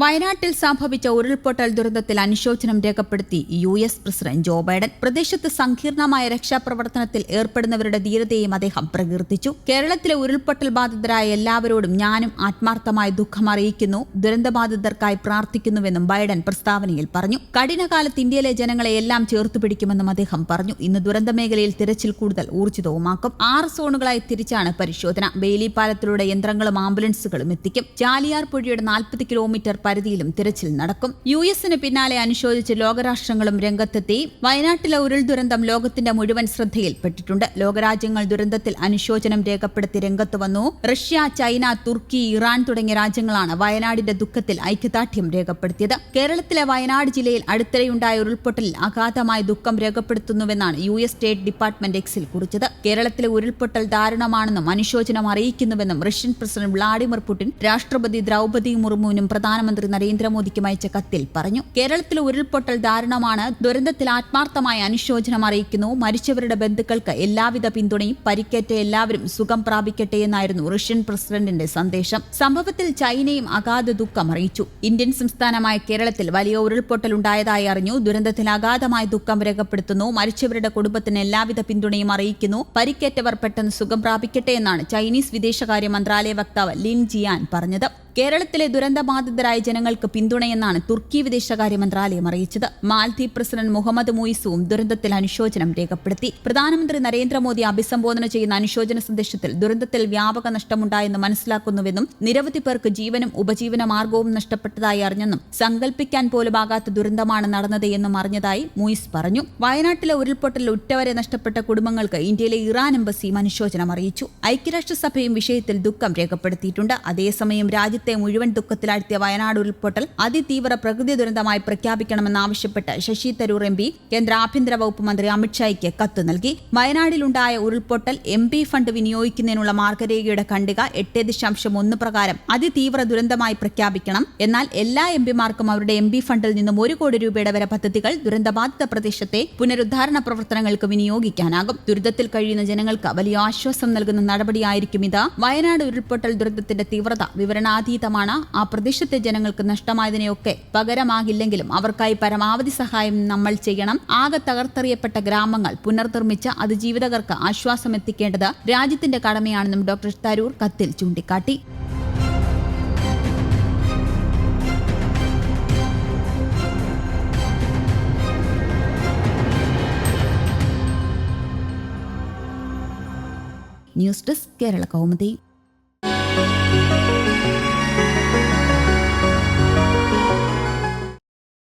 വയനാട്ടിൽ സംഭവിച്ച ഉരുൾപൊട്ടൽ ദുരന്തത്തിൽ അനുശോചനം രേഖപ്പെടുത്തി U S president Joe Biden. പ്രദേശത്ത് സങ്കീർണമായ രക്ഷാപ്രവർത്തനത്തിൽ ഏർപ്പെടുന്നവരുടെ ധീരതയും അദ്ദേഹം പ്രകീർത്തിച്ചു. കേരളത്തിലെ ഉരുൾപൊട്ടൽ ബാധിതരായ എല്ലാവരോടും ഞാനും ആത്മാർത്ഥമായ ദുഃഖം അറിയിക്കുന്നു. ദുരന്തബാധിതർക്കായി പ്രാർത്ഥിക്കുന്നുവെന്നും ബൈഡൻ പ്രസ്താവനയിൽ പറഞ്ഞു. കഠിനകാലത്ത് ഇന്ത്യയിലെ ജനങ്ങളെ എല്ലാം ചേർത്തു പിടിക്കുമെന്നും അദ്ദേഹം പറഞ്ഞു. ഇന്ന് ദുരന്ത മേഖലയിൽ തിരച്ചിൽ കൂടുതൽ ഊർജിതവുമാക്കും. ആറ് സോണുകളായി തിരിച്ചാണ് പരിശോധന. ബെയിലി യന്ത്രങ്ങളും ആംബുലൻസുകളും എത്തിക്കും. ചാലിയാർ പുഴയുടെ നാൽപ്പത് കിലോമീറ്റർ പരിധിയിലും തിരച്ചിൽ നടക്കും. യു എസിന് പിന്നാലെ അനുശോചിച്ച് ലോകരാഷ്ട്രങ്ങളും രംഗത്തെത്തി. വയനാട്ടിലെ ഉരുൾ ദുരന്തം ലോകത്തിന്റെ മുഴുവൻ ശ്രദ്ധയിൽപ്പെട്ടിട്ടുണ്ട്. ലോകരാജ്യങ്ങൾ ദുരന്തത്തിൽ അനുശോചനം രേഖപ്പെടുത്തി രംഗത്ത് വന്നു. റഷ്യ ചൈന തുർക്കി ഇറാൻ തുടങ്ങിയ രാജ്യങ്ങളാണ് വയനാടിന്റെ ദുഃഖത്തിൽ ഐക്യദാർഢ്യം രേഖപ്പെടുത്തിയത്. കേരളത്തിലെ വയനാട് ജില്ലയിൽ അടുത്തിടെയുണ്ടായ ഉരുൾപൊട്ടലിൽ അഗാധമായ ദുഃഖം രേഖപ്പെടുത്തുന്നുവെന്നാണ് യു എസ് സ്റ്റേറ്റ് ഡിപ്പാർട്ട്മെന്റ് എക്സിൽ കുറിച്ചത്. കേരളത്തിലെ ഉരുൾപൊട്ടൽ ദാരുണമാണെന്നും അനുശോചനം അറിയിക്കുന്നുവെന്നും റഷ്യൻ പ്രസിഡന്റ് വ്ളാഡിമിർ പുടിൻ രാഷ്ട്രപതി ദ്രൗപദി മുർമുവിനും പ്രധാനമന്ത്രി നരേന്ദ്രമോദിക്കും അയച്ച കത്തിൽ പറഞ്ഞു. കേരളത്തിലെ ഉരുൾപൊട്ടൽ ദാരുണമാണ്. ദുരന്തത്തിൽ ആത്മാർത്ഥമായ അനുശോചനം അറിയിക്കുന്നു. മരിച്ചവരുടെ ബന്ധുക്കൾക്ക് എല്ലാവിധ പിന്തുണയും പരിക്കേറ്റ എല്ലാവരും സുഖം പ്രാപിക്കട്ടെ എന്നായിരുന്നു റഷ്യൻ പ്രസിഡന്റിന്റെ സന്ദേശം. സംഭവത്തിൽ ചൈനയും അഗാധ ദുഃഖം അറിയിച്ചു. ഇന്ത്യൻ സംസ്ഥാനമായ കേരളത്തിൽ വലിയ ഉരുൾപൊട്ടൽ ഉണ്ടായതായി അറിഞ്ഞു. ദുരന്തത്തിൽ അഗാധമായ ദുഃഖം രേഖപ്പെടുത്തുന്നു. മരിച്ചവരുടെ കുടുംബത്തിന് എല്ലാവിധ പിന്തുണയും അറിയിക്കുന്നു. പരിക്കേറ്റവർ പെട്ടെന്ന് സുഖം പ്രാപിക്കട്ടെ എന്നാണ് ചൈനീസ് വിദേശകാര്യ മന്ത്രാലയ വക്താവ് ലിൻ ജിയാൻ പറഞ്ഞത്. കേരളത്തിലെ ദുരന്തബാധിതരായ ജനങ്ങൾക്ക് പിന്തുണയെന്നാണ് തുർക്കി വിദേശകാര്യ മന്ത്രാലയം അറിയിച്ചത്. മാൽദ്വീപ് പ്രസിഡന്റ് മുഹമ്മദ് മൂയിസുവും ദുരന്തത്തിൽ അനുശോചനം രേഖപ്പെടുത്തി. പ്രധാനമന്ത്രി നരേന്ദ്രമോദി അഭിസംബോധന ചെയ്യുന്ന അനുശോചന സന്ദേശത്തിൽ ദുരന്തത്തിൽ വ്യാപക നഷ്ടമുണ്ടായെന്ന് മനസ്സിലാക്കുന്നുവെന്നും നിരവധി പേർക്ക് ജീവനും ഉപജീവന മാർഗവും നഷ്ടപ്പെട്ടതായി അറിഞ്ഞെന്നും സങ്കല്പിക്കാൻ പോലുമാകാത്ത ദുരന്തമാണ് നടന്നത് എന്നും അറിഞ്ഞതായി മുയിസ് പറഞ്ഞു. വയനാട്ടിലെ ഉരുൾപൊട്ടൽ ഉറ്റവരെ നഷ്ടപ്പെട്ട കുടുംബങ്ങൾക്ക് ഇന്ത്യയിലെ ഇറാൻ എംബസിയും അനുശോചനം അറിയിച്ചു. ഐക്യരാഷ്ട്രസഭയും വിഷയത്തിൽ ദുഃഖം രേഖപ്പെടുത്തിയിട്ടുണ്ട്. അതേസമയം രാജ്യത്തെ മുഴുവൻ ദുഃഖത്തിലാഴ്ത്തിയ വയനാട് ഉരുൾപൊട്ടൽ അതിതീവ്ര പ്രകൃതി ദുരന്തമായി പ്രഖ്യാപിക്കണമെന്നാവശ്യപ്പെട്ട് ശശി തരൂർ എം പി കേന്ദ്ര ആഭ്യന്തര വകുപ്പ് മന്ത്രി അമിത്ഷായ്ക്ക് കത്ത് നൽകി. വയനാടിലുണ്ടായ ഉരുൾപൊട്ടൽ എം പി ഫണ്ട് വിനിയോഗിക്കുന്നതിനുള്ള മാർഗരേഖയുടെ ഖണ്ഡിക എട്ട് ദശാംശം ഒന്ന് പ്രകാരം അതിതീവ്ര ദുരന്തമായി പ്രഖ്യാപിക്കണം. എന്നാൽ എല്ലാ എം പിമാർക്കും അവരുടെ എം പി ഫണ്ടിൽ നിന്നും ഒരു കോടി രൂപയുടെ വരെ പദ്ധതികൾ ദുരന്തബാധിത പ്രദേശത്തെ പുനരുദ്ധാരണ പ്രവർത്തനങ്ങൾക്ക് വിനിയോഗിക്കാനാകും. ദുരിതത്തിൽ കഴിയുന്ന ജനങ്ങൾക്ക് വലിയ ആശ്വാസം നൽകുന്ന നടപടിയായിരിക്കും ഇത്. വയനാട് ഉരുൾപൊട്ടൽ ദുരന്തത്തിന്റെ തീവ്രത വിവരണാതീതമാണ് ആ പ്രദേശത്തെ ജനങ്ങൾക്ക് നഷ്ടമായതിനെയൊക്കെ പകരമാകില്ലെങ്കിലും അവർക്കായി പരമാവധി സഹായം നമ്മൾ ചെയ്യണം. ആകെ തകർത്തെറിയപ്പെട്ട ഗ്രാമങ്ങൾ പുനർനിർമ്മിച്ച് അതിജീവിതകർക്ക് ആശ്വാസം എത്തിക്കേണ്ടത് രാജ്യത്തിന്റെ കടമയാണെന്നും ഡോക്ടർ തരൂർ കത്തിൽ ചൂണ്ടിക്കാട്ടി. News desk Kerala Kaumudi.